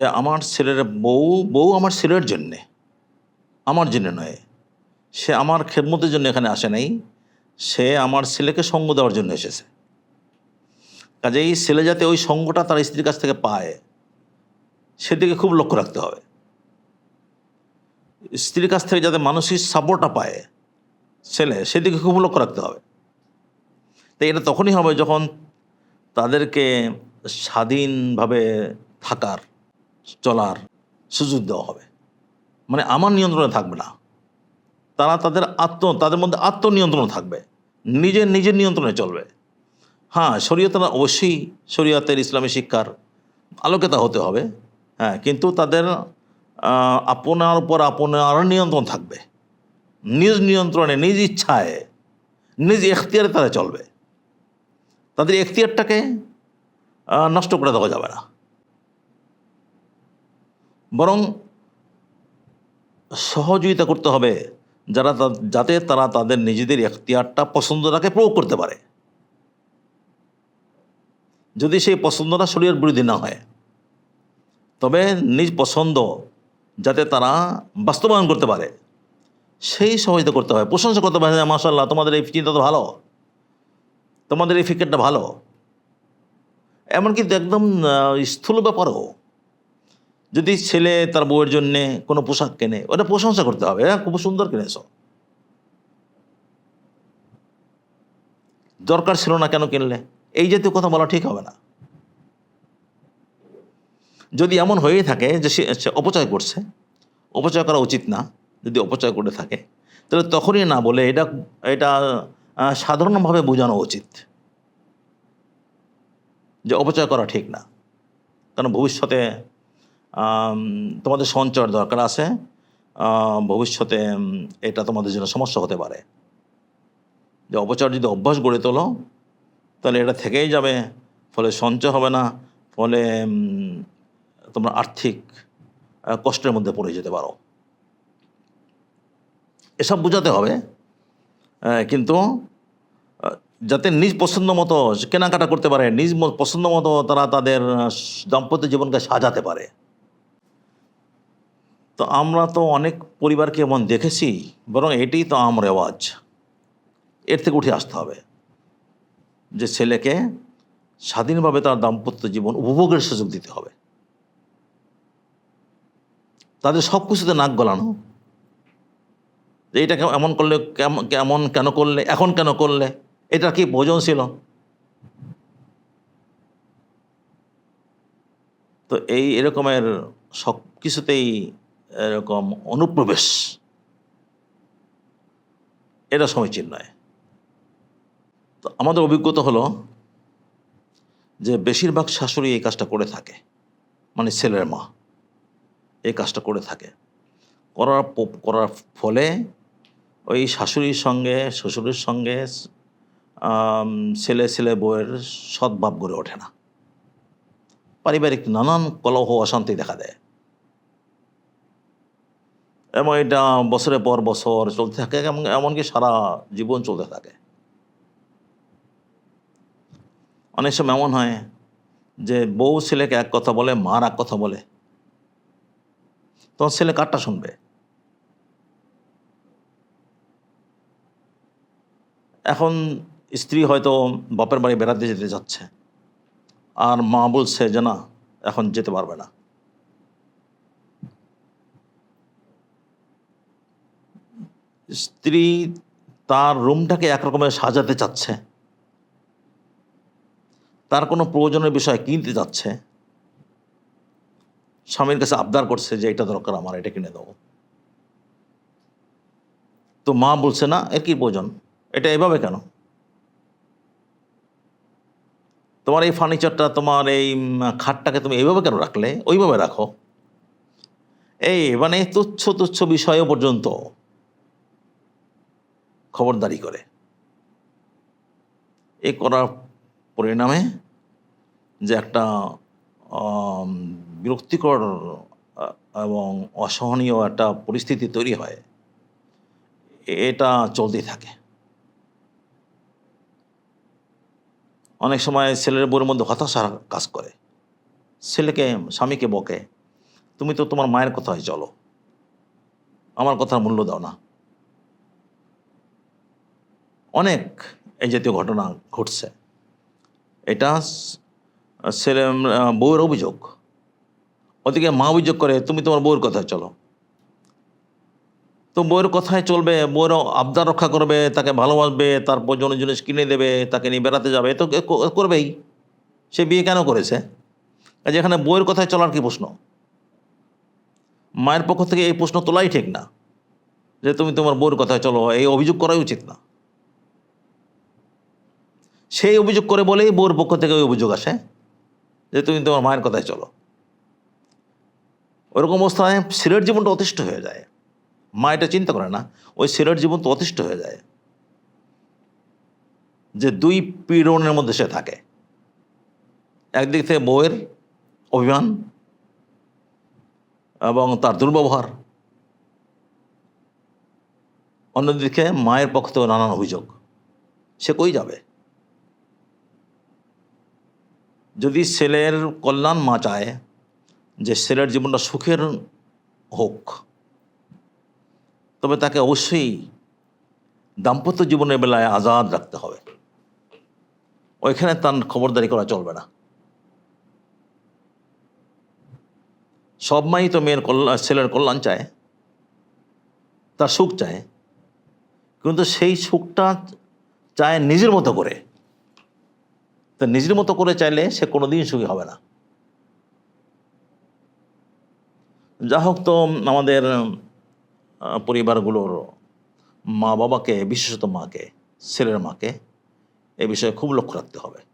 আমার ছেলের বউ বউ আমার ছেলের জন্যে, আমার জন্য নয়। সে আমার খেদমতের জন্য এখানে আসে নাই। সে আমার ছেলেকে সঙ্গ দেওয়ার জন্য এসেছে। কাজেই ছেলে যাতে ওই সঙ্গটা তার স্ত্রীর কাছ থেকে পায়, সেদিকে খুব লক্ষ্য রাখতে হবে। স্ত্রীর কাছ থেকে যাতে মানসিক সাপোর্টটা পায় ছেলে, সেদিকে খুব লক্ষ্য রাখতে হবে। তাই এটা তখনই হবে যখন তাদেরকে স্বাধীনভাবে থাকার চলার সুযোগ দেওয়া হবে। মানে আমার নিয়ন্ত্রণে থাকবে না। তারা তাদের আত্ম, তাদের মধ্যে আত্মনিয়ন্ত্রণ থাকবে। নিজের নিজের নিয়ন্ত্রণে চলবে। হ্যাঁ শরীয়তরা অবশ্যই শরীয়তের ইসলামী শিক্ষার আলোকে তা হতে হবে। হ্যাঁ কিন্তু তাদের আপনার উপর আপনার নিয়ন্ত্রণ থাকবে। নিজ নিয়ন্ত্রণে, নিজ ইচ্ছায়, নিজ এখতিয়ারে তারা চলবে। তাদের এখতিয়ারটাকে নষ্ট করে দেওয়া যাবে না। বরং সহযোগিতা করতে হবে যারা যাতে তারা তাদের নিজেদের এখতিয়ারটা পছন্দটাকে প্রয়োগ করতে পারে। যদি সেই পছন্দটা শরীরের বিরোধী না হয়, তবে নিজ পছন্দ যাতে তারা বাস্তবায়ন করতে পারে, সেই সহযোগিতা করতে হয় প্রশংসা করতে পারে হ্যাঁ মাসাল্লাহ তোমাদের এই চিন্তা তো ভালো, তোমাদের এই ফিকেটটা ভালো। এমনকি একদম স্থূল ব্যাপারও। যদি ছেলে তার বউয়ের জন্যে কোনো পোশাক কেনে, ওটা প্রশংসা করতে হবে। হ্যাঁ খুব সুন্দর কিনেছো। দরকার ছিল না কেন কিনলে? এই জাতীয় কথা বলা ঠিক হবে না। যদি এমন হয়েই থাকে যে সে অপচয় করছে, অপচয় করা উচিত না, যদি অপচয় করে থাকে, তাহলে তখনই না বলে এটা এটা সাধারণভাবে বোঝানো উচিত। যে অপচয় করা ঠিক না। কারণ ভবিষ্যতে তোমাদের সঞ্চয়ের দরকার আছে। ভবিষ্যতে এটা তোমাদের জন্য সমস্যা হতে পারে। যে অপচয় যদি অভ্যাস গড়ে তোলো, তাহলে এটা থেকেই যাবে। ফলে সঞ্চয় হবে না, ফলে তোমরা আর্থিক কষ্টের মধ্যে পড়ে যেতে পারো। এসব বোঝাতে হবে কিন্তু যাতে নিজ পছন্দ মতো কেনাকাটা করতে পারে, নিজ পছন্দ মতো তারা তাদের দাম্পত্য জীবনকে সাজাতে পারে। তো আমরা তো অনেক পরিবারকে এমন দেখেছি, বরং এটাই তো আম রেওয়াজ। এর থেকে উঠে আসতে হবে যে ছেলেকে স্বাধীনভাবে তার দাম্পত্য জীবন উপভোগের সুযোগ দিতে হবে। তাদের সব কিছুতে নাক গলানো। যে এটা এমন করলে কেমন কেমন কেন করলে, এখন কেন করলে, এটা কি প্রয়োজন ছিল তো এই এরকমের সব কিছুতেই এরকম অনুপ্রবেশ, এটা সমীচীন নয়। তো আমাদের অভিজ্ঞতা হলো যে বেশিরভাগ শাশুড়ি এই কাজটা করে থাকে মানে ছেলের মা এই কাজটা করে থাকে। করার করার ফলে ওই শাশুড়ির সঙ্গে, শ্বশুরের সঙ্গে ছেলে ছেলে বউয়ের সদ্ভাব গড়ে ওঠে না। পারিবারিক নানান কলহ, অশান্তি দেখা দেয়। এবং এটা বছরের পর বছর চলতে থাকে এবং এমনকি সারা জীবন চলতে থাকে। অনেক সময় এমন হয় যে বউ ছেলেকে এক কথা বলে, মার এক কথা বলে। তখন ছেলে কারটা শুনবে? এখন স্ত্রী হয়তো বাপের বাড়ি বেড়াতে যেতে যাচ্ছে। আর মা বলছে যে না, এখন যেতে পারবে না। স্ত্রী তার রুমটাকে একরকমের সাজাতে চাচ্ছে। তার কোনো প্রয়োজনের বিষয় কিনতে যাচ্ছে। স্বামীর কাছে আবদার করছে যে এটা দরকার আমার, এটা কিনে দেবো তো মা বলছে, না, এর কি প্রয়োজন? এটা এভাবে কেন? তোমার এই ফার্নিচারটা তোমার এই খাটটাকে তুমি এইভাবে কেন রাখলে? ওইভাবে রাখো? এই মানে তুচ্ছ তুচ্ছ বিষয় পর্যন্ত। খবরদারি করে। এ করার পরিণামে যে একটা বিরক্তিকর এবং অসহনীয় একটা পরিস্থিতি তৈরি হয়, এটা চলতেই থাকে। অনেক সময় ছেলের বউয়ের মধ্যে হতাশা কাজ করে। ছেলেকে, স্বামীকে বকে, তুমি তো তোমার মায়ের কথায় চলো। আমার কথার মূল্য দাও না। অনেক এই জাতীয় ঘটনা ঘটছে। এটা ছেলে বউয়ের অভিযোগ। ওদিকে মা অভিযোগ করে, তুমি তোমার বউয়ের কথায় চলো। তো বউয়ের কথায় চলবে, বউয়ের আবদার রক্ষা করবে, তাকে ভালোবাসবে তার প্রয়োজনীয় জিনিস কিনে দেবে, তাকে নিয়ে বেড়াতে যাবে, তো করবেই। সে বিয়ে কেন করেছে? কাজে এখানে বউয়ের কথায় চলার কি প্রশ্ন? মায়ের পক্ষ থেকে এই প্রশ্ন তোলাই ঠিক না। যে তুমি তোমার বউয়ের কথায় চলো, এই অভিযোগ করাই উচিত না। সেই অভিযোগ করে বলেই বউর পক্ষ থেকে ওই অভিযোগ আসে যে তুমি তোমার মায়ের কথায় চলো। ওরকম অবস্থায় ছেলের জীবনটা অতিষ্ঠ হয়ে যায়। মা এটা চিন্তা করে না, ওই ছেলের জীবন তো অতিষ্ঠ হয়ে যায়। যে দুই পীড়নের মধ্যে সে থাকে। একদিক থেকে বউয়ের অভিমান এবং তার দুর্ব্যবহার। অন্যদিকে মায়ের পক্ষ থেকে নানান অভিযোগ। সে কই যাবে? যদি ছেলের কল্যাণ মা চায় যে ছেলের জীবনটা সুখের হোক, তবে তাকে অবশ্যই দাম্পত্য জীবনের বেলায় আজাদ রাখতে হবে। ওইখানে তার খবরদারি করা চলবে না। সব মাই তো মেয়ের কল্যাণ ছেলের কল্যাণ চায়, তার সুখ চায়, কিন্তু সেই সুখটা চায় নিজের মতো করে। তো নিজের মতো করে চাইলে সে কোনোদিন সুখী হবে না। যা হোক তো আমাদের পরিবারগুলোর মা বাবাকে বিশেষত মাকে, ছেলের মাকে, এ বিষয়ে খুব লক্ষ্য রাখতে হবে।